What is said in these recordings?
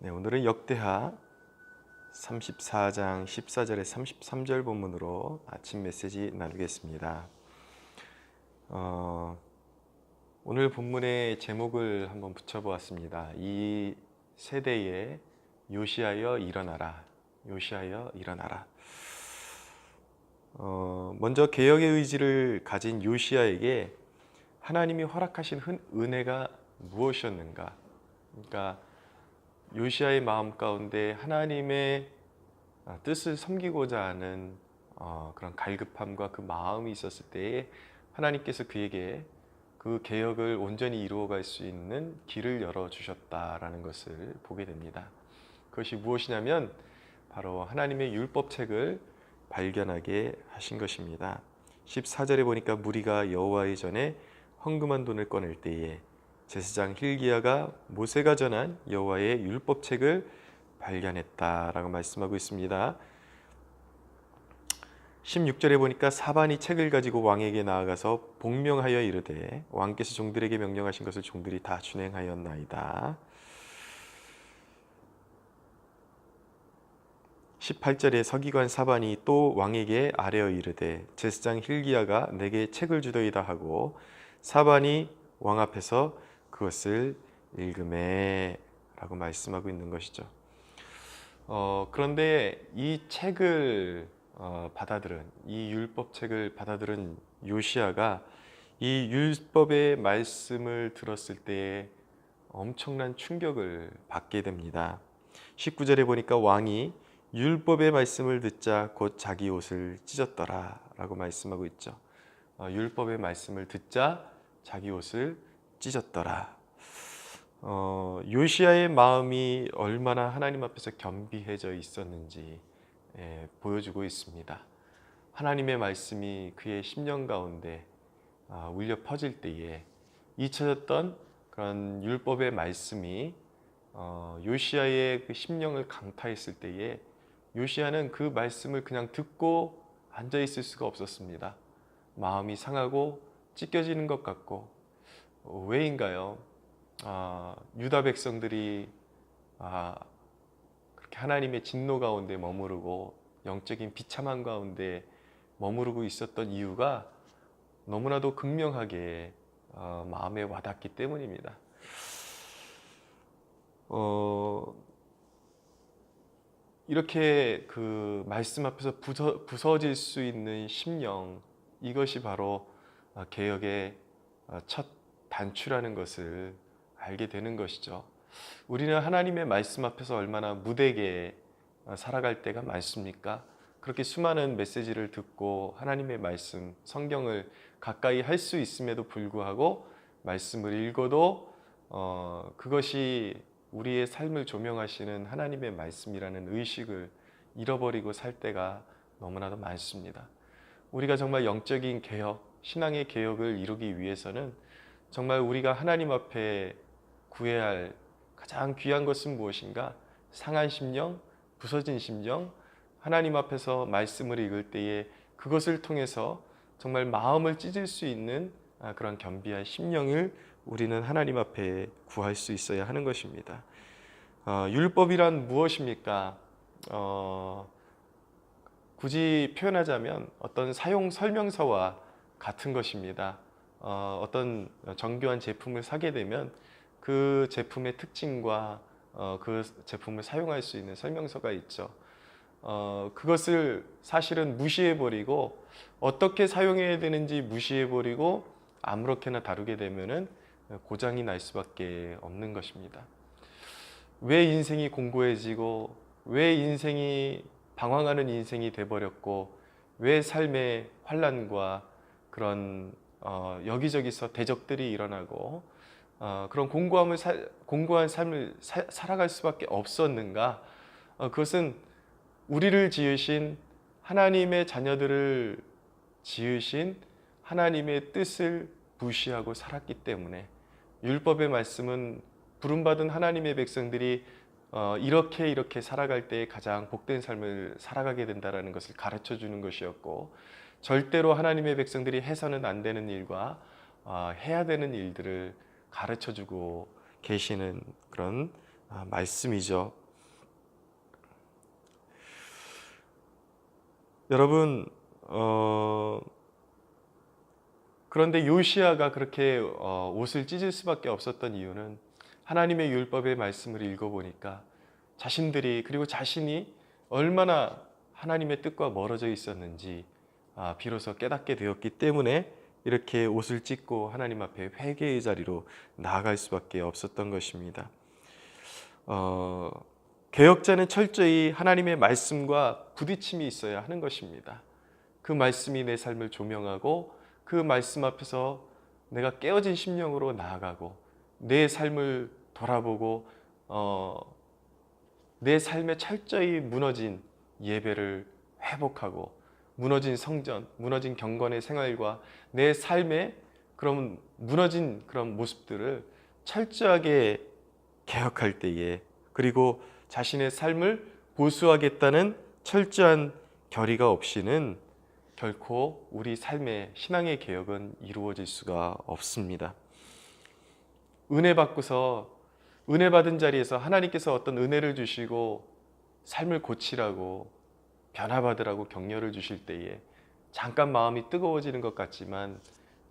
네, 오늘은 역대하 34장 14절에 33절 본문으로 아침 메시지 나누겠습니다. 어, 오늘 본문의 제목을 한번 붙여보았습니다. 이 세대에 요시하여 일어나라. 요시하여 일어나라. 어, 먼저 개혁의 의지를 가진 요시아에게 하나님이 허락하신 은- 은혜가 무엇이었는가? 그러니까 요시아의 마음 가운데 하나님의 아, 뜻을 섬기고자 하는 어, 그런 갈급함과 그 마음이 있었을 때에 하나님께서 그에게 그 개혁을 온전히 이루어갈 수 있는 길을 열어 주셨다라는 것을 보게 됩니다. 그것이 무엇이냐면 바로 하나님의 율법책을 발견하게 하신 것입니다. 14절에 보니까 무리가 여호와의 전에 헌금한 돈을 꺼낼 때에 제사장 힐기야가 모세가 전한 여호와의 율법책을 발견했다라고 말씀하고 있습니다. 16절에 보니까 사반이 책을 가지고 왕에게 나아가서 복명하여 이르되 왕께서 종들에게 명령하신 것을 종들이 다 준행하였나이다. 18절에 서기관 사반이 또 왕에게 아뢰어 이르되 제사장 힐기야가 내게 책을 주더이다 하고 사반이 왕 앞에서 그것을 읽음에 라고 말씀하고 있는 것이죠. 어, 그런데 이 책을 어, 받아들은 이 율법 책을 받아들은 요시아가 이 율법의 말씀을 들었을 때에 엄청난 충격을 받게 됩니다. 19절에 보니까 왕이 율법의 말씀을 듣자 곧 자기 옷을 찢었더라 라고 말씀하고 있죠. 어, 율법의 말씀을 듣자 자기 옷을 찢었더라. 어, 요시아의 마음이 얼마나 하나님 앞에서 겸비해져 있었는지 예, 보여주고 있습니다. 하나님의 말씀이 그의 심령 가운데 아, 울려 퍼질 때에 잊혀졌던 그런 율법의 말씀이 어, 요시아의 그 심령을 강타했을 때에 요시아는 그 말씀을 그냥 듣고 앉아 있을 수가 없었습니다. 마음이 상하고 찢겨지는 것 같고 어, 왜인가요? 아, 유다 백성들이 아, 그렇게 하나님의 진노 가운데 머무르고 영적인 비참한 가운데 머무르고 있었던 이유가 너무나도 극명하게 어, 마음에 와닿기 때문입니다. 어, 이렇게 그 말씀 앞에서 부서, 부서질 수 있는 심령 이것이 바로 어, 개혁의 어, 첫 단추라는 것을 알게 되는 것이죠. 우리는 하나님의 말씀 앞에서 얼마나 무대게 어, 살아갈 때가 많습니까? 그렇게 수많은 메시지를 듣고 하나님의 말씀, 성경을 가까이 할 수 있음에도 불구하고 말씀을 읽어도 어, 그것이 우리의 삶을 조명하시는 하나님의 말씀이라는 의식을 잃어버리고 살 때가 너무나도 많습니다. 우리가 정말 영적인 개혁, 신앙의 개혁을 이루기 위해서는 정말 우리가 하나님 앞에 구해야 할 가장 귀한 것은 무엇인가? 상한 심령, 부서진 심령, 하나님 앞에서 말씀을 읽을 때에 그것을 통해서 정말 마음을 찢을 수 있는 아, 그런 겸비한 심령을 우리는 하나님 앞에 구할 수 있어야 하는 것입니다. 어, 율법이란 무엇입니까? 어, 굳이 표현하자면 어떤 사용 설명서와 같은 것입니다. 어, 어떤 정교한 제품을 사게 되면 그 제품의 특징과 어, 그 제품을 사용할 수 있는 설명서가 있죠. 어, 그것을 사실은 무시해버리고 어떻게 사용해야 되는지 무시해버리고 아무렇게나 다루게 되면은 고장이 날 수밖에 없는 것입니다. 왜 인생이 공고해지고 왜 인생이 방황하는 인생이 돼버렸고 왜 삶의 환란과 그런 어, 여기저기서 대적들이 일어나고 어, 그런 공고함을 살, 공고한 삶을 사, 살아갈 수밖에 없었는가? 어, 그것은 우리를 지으신 하나님의 자녀들을 지으신 하나님의 뜻을 무시하고 살았기 때문에 율법의 말씀은 부름받은 하나님의 백성들이 어, 이렇게 이렇게 살아갈 때 가장 복된 삶을 살아가게 된다라는 것을 가르쳐 주는 것이었고 절대로 하나님의 백성들이 해서는 안 되는 일과 어, 해야 되는 일들을 가르쳐 주고 계시는 그런 아, 말씀이죠. 여러분, 어, 그런데 요시아가 그렇게 어, 옷을 찢을 수밖에 없었던 이유는 하나님의 율법의 말씀을 읽어보니까 자신들이 그리고 자신이 얼마나 하나님의 뜻과 멀어져 있었는지 아, 비로소 깨닫게 되었기 때문에 이렇게 옷을 찢고 하나님 앞에 회개의 자리로 나아갈 수밖에 없었던 것입니다. 어, 개혁자는 철저히 하나님의 말씀과 부딪힘이 있어야 하는 것입니다. 그 말씀이 내 삶을 조명하고 그 말씀 앞에서 내가 깨어진 심령으로 나아가고 내 삶을 돌아보고 어, 내 삶에 철저히 무너진 예배를 회복하고 무너진 성전, 무너진 경건의 생활과 내 삶의 그런 무너진 그런 모습들을 철저하게 개혁할 때에 그리고 자신의 삶을 보수하겠다는 철저한 결의가 없이는 결코 우리 삶의 신앙의 개혁은 이루어질 수가 없습니다. 은혜 받고서 은혜 받은 자리에서 하나님께서 어떤 은혜를 주시고 삶을 고치라고 변화받으라고 격려를 주실 때에 잠깐 마음이 뜨거워지는 것 같지만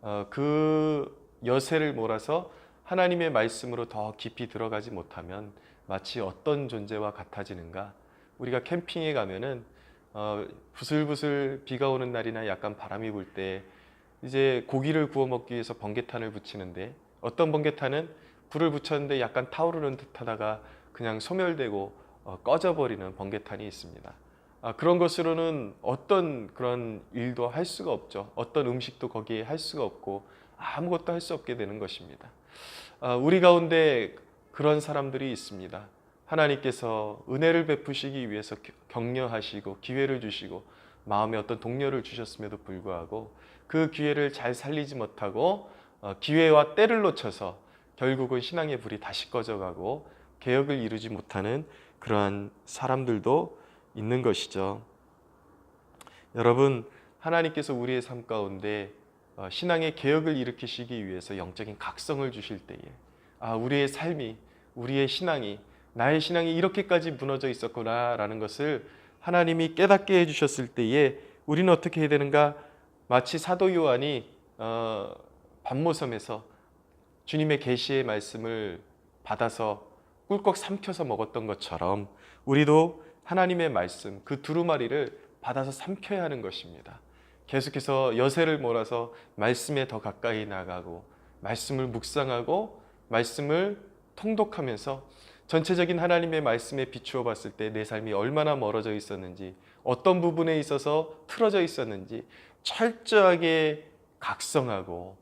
어, 그 여세를 몰아서 하나님의 말씀으로 더 깊이 들어가지 못하면 마치 어떤 존재와 같아지는가? 우리가 캠핑에 가면은 어, 부슬부슬 비가 오는 날이나 약간 바람이 불 때 이제 고기를 구워 먹기 위해서 번개탄을 붙이는데 어떤 번개탄은 불을 붙였는데 약간 타오르는 듯하다가 그냥 소멸되고 어, 꺼져버리는 번개탄이 있습니다. 아, 그런 것으로는 어떤 그런 일도 할 수가 없죠. 어떤 음식도 거기에 할 수가 없고 아무것도 할 수 없게 되는 것입니다. 아, 우리 가운데 그런 사람들이 있습니다. 하나님께서 은혜를 베푸시기 위해서 격려하시고 기회를 주시고 마음에 어떤 동료를 주셨음에도 불구하고 그 기회를 잘 살리지 못하고 어, 기회와 때를 놓쳐서 결국은 신앙의 불이 다시 꺼져가고 개혁을 이루지 못하는 그러한 사람들도 있는 것이죠. 여러분, 하나님께서 우리의 삶 가운데 어, 신앙의 개혁을 일으키시기 위해서 영적인 각성을 주실 때에 아, 우리의 삶이 우리의 신앙이 나의 신앙이 이렇게까지 무너져 있었구나라는 것을 하나님이 깨닫게 해주셨을 때에 우리는 어떻게 해야 되는가? 마치 사도 요한이 어, 반모섬에서 주님의 계시의 말씀을 받아서 꿀꺽 삼켜서 먹었던 것처럼 우리도 하나님의 말씀 그 두루마리를 받아서 삼켜야 하는 것입니다. 계속해서 여세를 몰아서 말씀에 더 가까이 나가고 말씀을 묵상하고 말씀을 통독하면서 전체적인 하나님의 말씀에 비추어 봤을 때 내 삶이 얼마나 멀어져 있었는지 어떤 부분에 있어서 틀어져 있었는지 철저하게 각성하고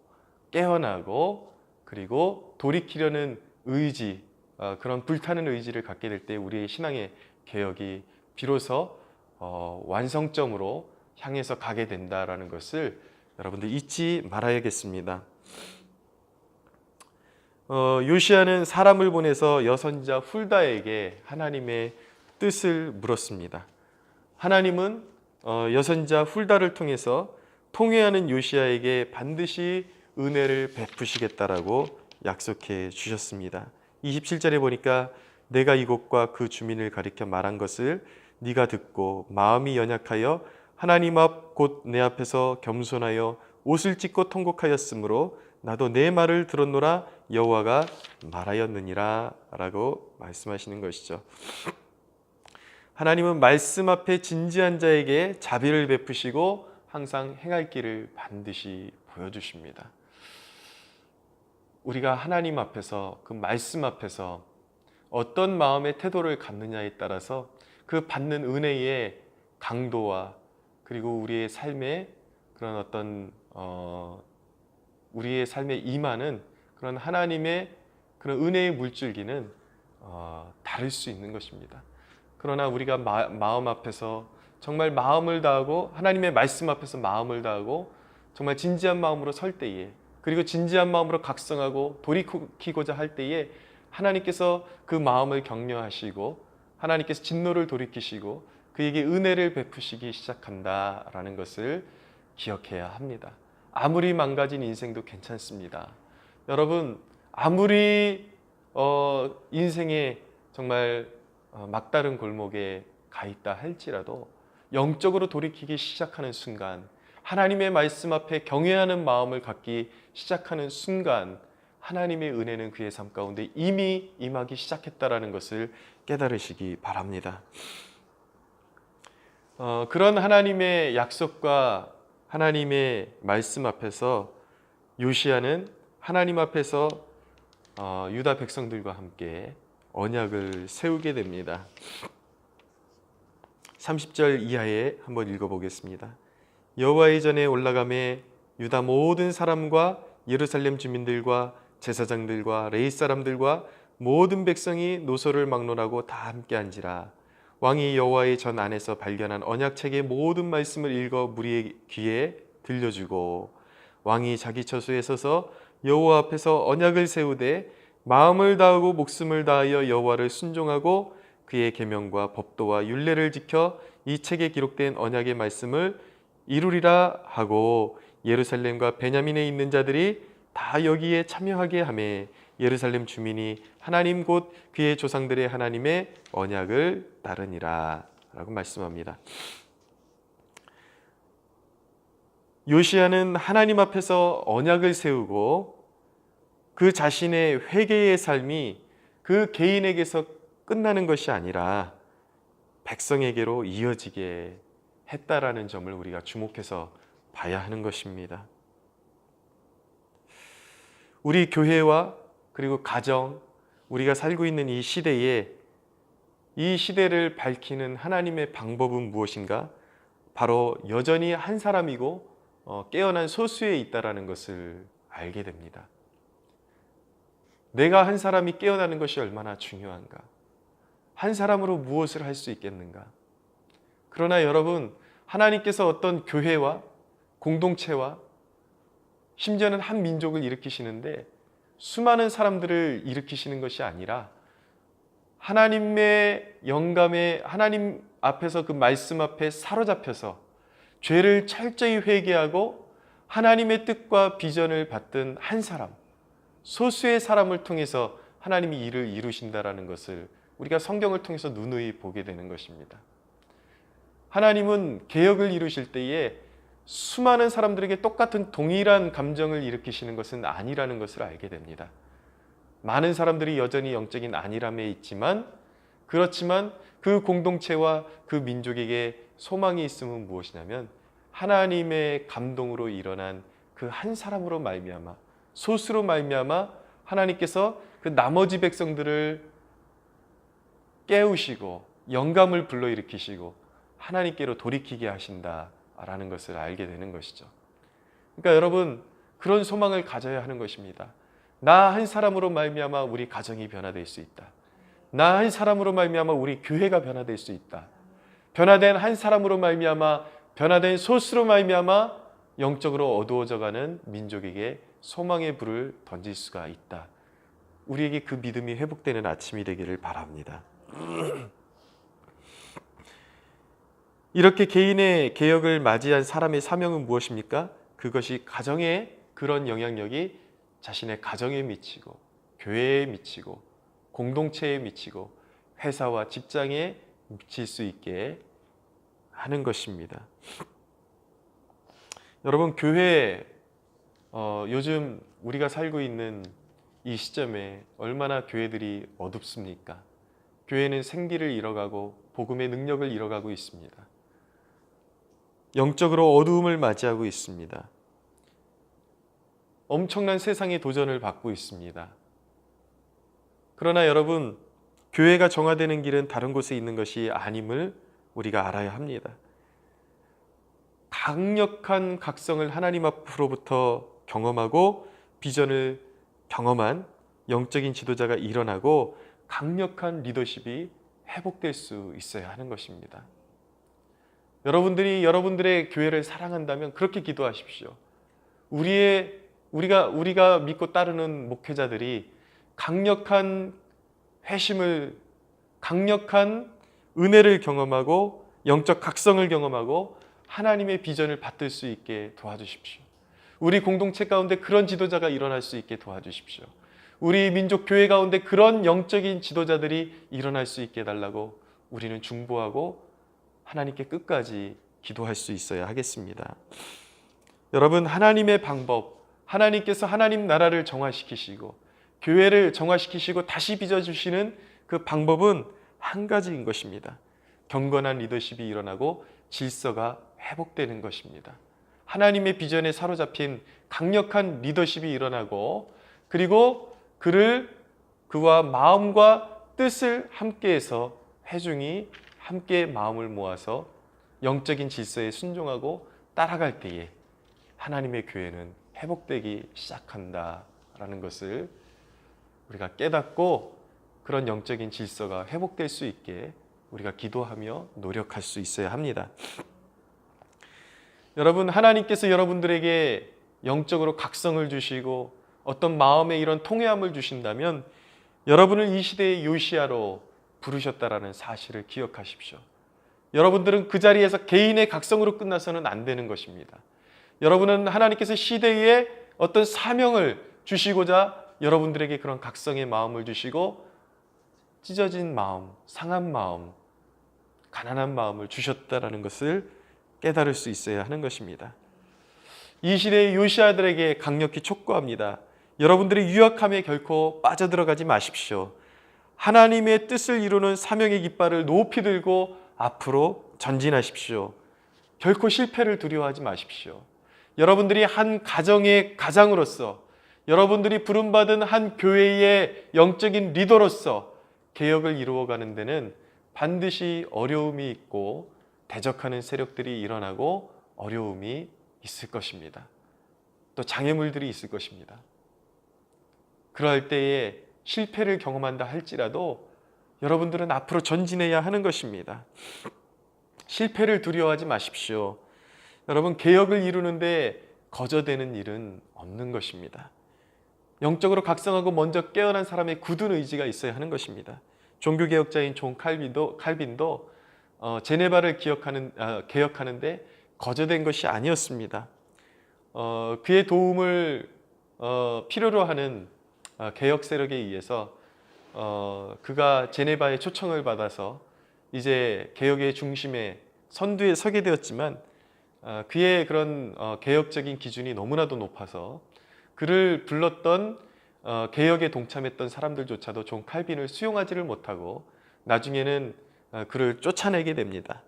깨어나고 그리고 돌이키려는 의지 어, 그런 불타는 의지를 갖게 될 때 우리의 신앙의 개혁이 비로소 어, 완성점으로 향해서 가게 된다라는 것을 여러분들 잊지 말아야겠습니다. 어, 요시아는 사람을 보내서 여선자 훌다에게 하나님의 뜻을 물었습니다. 하나님은 어, 여선자 훌다를 통해서 통회하는 요시아에게 반드시 은혜를 베푸시겠다라고 약속해 주셨습니다. 27절에 보니까 내가 이곳과 그 주민을 가리켜 말한 것을 네가 듣고 마음이 연약하여 하나님 앞 곧 내 앞에서 겸손하여 옷을 찢고 통곡하였으므로 나도 내 말을 들었노라 여호와가 말하였느니라라고 말씀하시는 것이죠. 하나님은 말씀 앞에 진지한 자에게 자비를 베푸시고 항상 행할 길을 반드시 보여주십니다. 우리가 하나님 앞에서 그 말씀 앞에서 어떤 마음의 태도를 갖느냐에 따라서 그 받는 은혜의 강도와 그리고 우리의 삶의 그런 어떤 어, 우리의 삶에 임하는 그런 하나님의 그런 은혜의 물줄기는 어, 다를 수 있는 것입니다. 그러나 우리가 마, 마음 앞에서 정말 마음을 다하고 하나님의 말씀 앞에서 마음을 다하고 정말 진지한 마음으로 설 때에 그리고 진지한 마음으로 각성하고 돌이키고자 할 때에 하나님께서 그 마음을 격려하시고 하나님께서 진노를 돌이키시고 그에게 은혜를 베푸시기 시작한다라는 것을 기억해야 합니다. 아무리 망가진 인생도 괜찮습니다. 여러분, 아무리 어, 인생에 정말 어, 막다른 골목에 가 있다 할지라도 영적으로 돌이키기 시작하는 순간 하나님의 말씀 앞에 경외하는 마음을 갖기 시작하는 순간 하나님의 은혜는 그의 삶 가운데 이미 임하기 시작했다라는 것을 깨달으시기 바랍니다. 어, 그런 하나님의 약속과 하나님의 말씀 앞에서 요시아는 하나님 앞에서 어, 유다 백성들과 함께 언약을 세우게 됩니다. 30절 이하에 한번 읽어보겠습니다. 여호와의 전에 올라감에 유다 모든 사람과 예루살렘 주민들과 제사장들과 레이 사람들과 모든 백성이 노소를 막론하고 다 함께 앉으라. 왕이 여호와의 전 안에서 발견한 언약책의 모든 말씀을 읽어 무리의 귀에 들려주고 왕이 자기 처소에 서서 여호와 앞에서 언약을 세우되 마음을 다하고 목숨을 다하여 여호와를 순종하고 그의 계명과 법도와 율례를 지켜 이 책에 기록된 언약의 말씀을 이루리라 하고 예루살렘과 베냐민에 있는 자들이 다 여기에 참여하게 하매 예루살렘 주민이 하나님 곧 그의 조상들의 하나님의 언약을 따르니라 라고 말씀합니다. 요시아는 하나님 앞에서 언약을 세우고 그 자신의 회개의 삶이 그 개인에게서 끝나는 것이 아니라 백성에게로 이어지게 했다라는 점을 우리가 주목해서 봐야 하는 것입니다. 우리 교회와 그리고 가정, 우리가 살고 있는 이 시대에 이 시대를 밝히는 하나님의 방법은 무엇인가? 바로 여전히 한 사람이고 어, 깨어난 소수에 있다라는 것을 알게 됩니다. 내가 한 사람이 깨어나는 것이 얼마나 중요한가? 한 사람으로 무엇을 할 수 있겠는가? 그러나 여러분, 하나님께서 어떤 교회와 공동체와 심지어는 한 민족을 일으키시는데 수많은 사람들을 일으키시는 것이 아니라 하나님의 영감에 하나님 앞에서 그 말씀 앞에 사로잡혀서 죄를 철저히 회개하고 하나님의 뜻과 비전을 받든 한 사람, 소수의 사람을 통해서 하나님이 일을 이루신다라는 것을 우리가 성경을 통해서 누누이 보게 되는 것입니다. 하나님은 개혁을 이루실 때에 수많은 사람들에게 똑같은 동일한 감정을 일으키시는 것은 아니라는 것을 알게 됩니다. 많은 사람들이 여전히 영적인 안일함에 있지만 그렇지만 그 공동체와 그 민족에게 소망이 있음은 무엇이냐면 하나님의 감동으로 일어난 그 한 사람으로 말미암아 소수로 말미암아 하나님께서 그 나머지 백성들을 깨우시고 영감을 불러일으키시고 하나님께로 돌이키게 하신다 라는 것을 알게 되는 것이죠. 그러니까 여러분 그런 소망을 가져야 하는 것입니다. 나 한 사람으로 말미암아 우리 가정이 변화될 수 있다. 나 한 사람으로 말미암아 우리 교회가 변화될 수 있다. 변화된 한 사람으로 말미암아 변화된 소수로 말미암아 영적으로 어두워져가는 민족에게 소망의 불을 던질 수가 있다. 우리에게 그 믿음이 회복되는 아침이 되기를 바랍니다. 이렇게 개인의 개혁을 맞이한 사람의 사명은 무엇입니까? 그것이 가정에 그런 영향력이 자신의 가정에 미치고 교회에 미치고 공동체에 미치고 회사와 직장에 미칠 수 있게 하는 것입니다. 여러분 교회 어, 요즘 우리가 살고 있는 이 시점에 얼마나 교회들이 어둡습니까? 교회는 생기를 잃어가고 복음의 능력을 잃어가고 있습니다. 영적으로 어두움을 맞이하고 있습니다. 엄청난 세상의 도전을 받고 있습니다. 그러나 여러분, 교회가 정화되는 길은 다른 곳에 있는 것이 아님을 우리가 알아야 합니다. 강력한 각성을 하나님 앞으로부터 경험하고 비전을 경험한 영적인 지도자가 일어나고 강력한 리더십이 회복될 수 있어야 하는 것입니다. 여러분들이 여러분들의 교회를 사랑한다면 그렇게 기도하십시오. 우리의 우리가 우리가 믿고 따르는 목회자들이 강력한 회심을 강력한 은혜를 경험하고 영적 각성을 경험하고 하나님의 비전을 받들 수 있게 도와주십시오. 우리 공동체 가운데 그런 지도자가 일어날 수 있게 도와주십시오. 우리 민족 교회 가운데 그런 영적인 지도자들이 일어날 수 있게 해달라고 우리는 중보하고 하나님께 끝까지 기도할 수 있어야 하겠습니다. 여러분, 하나님의 방법, 하나님께서 하나님 나라를 정화시키시고 교회를 정화시키시고 다시 빚어주시는 그 방법은 한 가지인 것입니다. 경건한 리더십이 일어나고 질서가 회복되는 것입니다. 하나님의 비전에 사로잡힌 강력한 리더십이 일어나고 그리고 그를 그와 마음과 뜻을 함께해서 회중이 함께 마음을 모아서 영적인 질서에 순종하고 따라갈 때에 하나님의 교회는 회복되기 시작한다라는 것을 우리가 깨닫고 그런 영적인 질서가 회복될 수 있게 우리가 기도하며 노력할 수 있어야 합니다. 여러분, 하나님께서 여러분들에게 영적으로 각성을 주시고 어떤 마음에 이런 통회함을 주신다면 여러분을 이 시대의 요시아로 부르셨다라는 사실을 기억하십시오. 여러분들은 그 자리에서 개인의 각성으로 끝나서는 안 되는 것입니다. 여러분은 하나님께서 시대에 어떤 사명을 주시고자 여러분들에게 그런 각성의 마음을 주시고 찢어진 마음, 상한 마음, 가난한 마음을 주셨다라는 것을 깨달을 수 있어야 하는 것입니다. 이 시대의 요시아들에게 강력히 촉구합니다. 여러분들이 유약함에 결코 빠져들어가지 마십시오. 하나님의 뜻을 이루는 사명의 깃발을 높이 들고 앞으로 전진하십시오. 결코 실패를 두려워하지 마십시오. 여러분들이 한 가정의 가장으로서 여러분들이 부름받은 한 교회의 영적인 리더로서 개혁을 이루어가는 데는 반드시 어려움이 있고 대적하는 세력들이 일어나고 어려움이 있을 것입니다. 또 장애물들이 있을 것입니다. 그럴 때에 실패를 경험한다 할지라도 여러분들은 앞으로 전진해야 하는 것입니다. 실패를 두려워하지 마십시오. 여러분, 개혁을 이루는데 거저되는 일은 없는 것입니다. 영적으로 각성하고 먼저 깨어난 사람의 굳은 의지가 있어야 하는 것입니다. 종교개혁자인 존 칼빈도, 칼빈도 어, 제네바를 기억하는, 어, 개혁하는데 거저된 것이 아니었습니다. 어, 그의 도움을 어, 필요로 하는 어, 개혁 세력에 의해서 어, 그가 제네바의 초청을 받아서 이제 개혁의 중심에 선두에 서게 되었지만 어, 그의 그런 어, 개혁적인 기준이 너무나도 높아서 그를 불렀던 어, 개혁에 동참했던 사람들조차도 존 칼빈을 수용하지를 못하고 나중에는 어, 그를 쫓아내게 됩니다.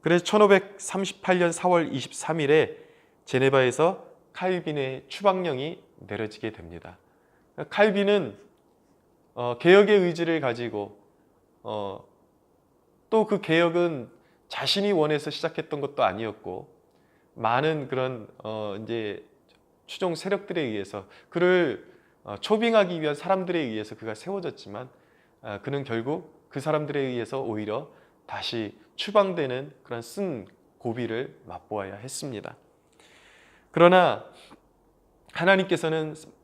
그래서 1538년 4월 23일에 제네바에서 칼빈의 추방령이 내려지게 됩니다. 칼빈은 어, 개혁의 의지를 가지고 어, 또 그 개혁은 자신이 원해서 시작했던 것도 아니었고 많은 그런 어, 이제 추종 세력들에 의해서 그를 어, 초빙하기 위한 사람들에 의해서 그가 세워졌지만 아, 그는 결국 그 사람들에 의해서 오히려 다시 추방되는 그런 쓴 고비를 맛보아야 했습니다. 그러나 하나님께서는 어,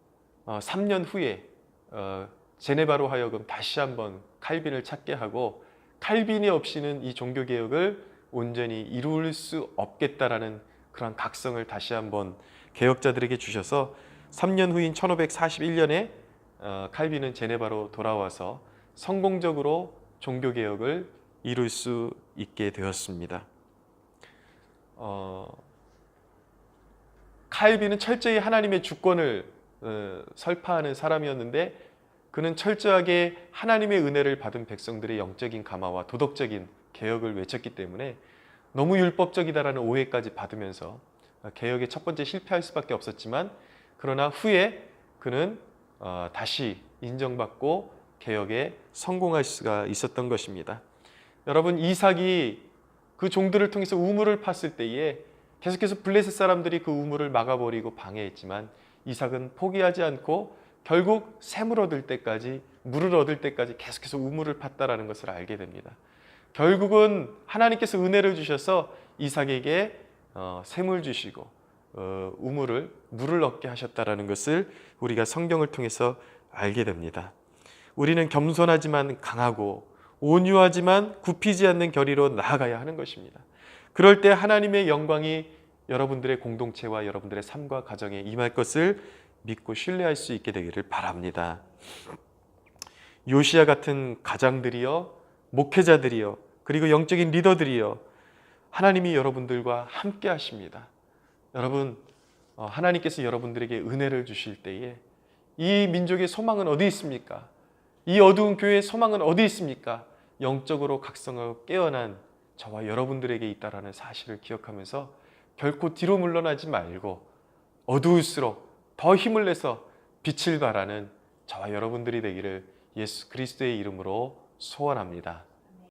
3년 후에 어, 제네바로 하여금 다시 한번 칼빈을 찾게 하고 칼빈이 없이는 이 종교 개혁을 온전히 이룰 수 없겠다라는 그런 각성을 다시 한번 개혁자들에게 주셔서 3년 후인 1541년에 어, 칼빈은 제네바로 돌아와서 성공적으로 종교 개혁을 이룰 수 있게 되었습니다. 어, 칼빈은 철저히 하나님의 주권을 어, 설파하는 사람이었는데 그는 철저하게 하나님의 은혜를 받은 백성들의 영적인 감화와 도덕적인 개혁을 외쳤기 때문에 너무 율법적이다라는 오해까지 받으면서 개혁의 첫 번째 실패할 수밖에 없었지만 그러나 후에 그는 어, 다시 인정받고 개혁에 성공할 수가 있었던 것입니다. 여러분 이삭이 그 종들을 통해서 우물을 팠을 때에 계속해서 블레셋 사람들이 그 우물을 막아버리고 방해했지만 이삭은 포기하지 않고 결국 샘을 얻을 때까지 물을 얻을 때까지 계속해서 우물을 팠다라는 것을 알게 됩니다. 결국은 하나님께서 은혜를 주셔서 이삭에게 어, 샘을 주시고 어, 우물을 물을 얻게 하셨다라는 것을 우리가 성경을 통해서 알게 됩니다. 우리는 겸손하지만 강하고 온유하지만 굽히지 않는 결의로 나아가야 하는 것입니다. 그럴 때 하나님의 영광이 여러분들의 공동체와 여러분들의 삶과 가정에 임할 것을 믿고 신뢰할 수 있게 되기를 바랍니다. 요시야 같은 가장들이여 목회자들이여 그리고 영적인 리더들이여 하나님이 여러분들과 함께 하십니다. 여러분 어, 하나님께서 여러분들에게 은혜를 주실 때에 이 민족의 소망은 어디 있습니까? 이 어두운 교회의 소망은 어디 있습니까? 영적으로 각성하고 깨어난 저와 여러분들에게 있다라는 사실을 기억하면서 결코 뒤로 물러나지 말고 어두울수록 더 힘을 내서 빛을 발하는 저와 여러분들이 되기를 예수 그리스도의 이름으로 소원합니다.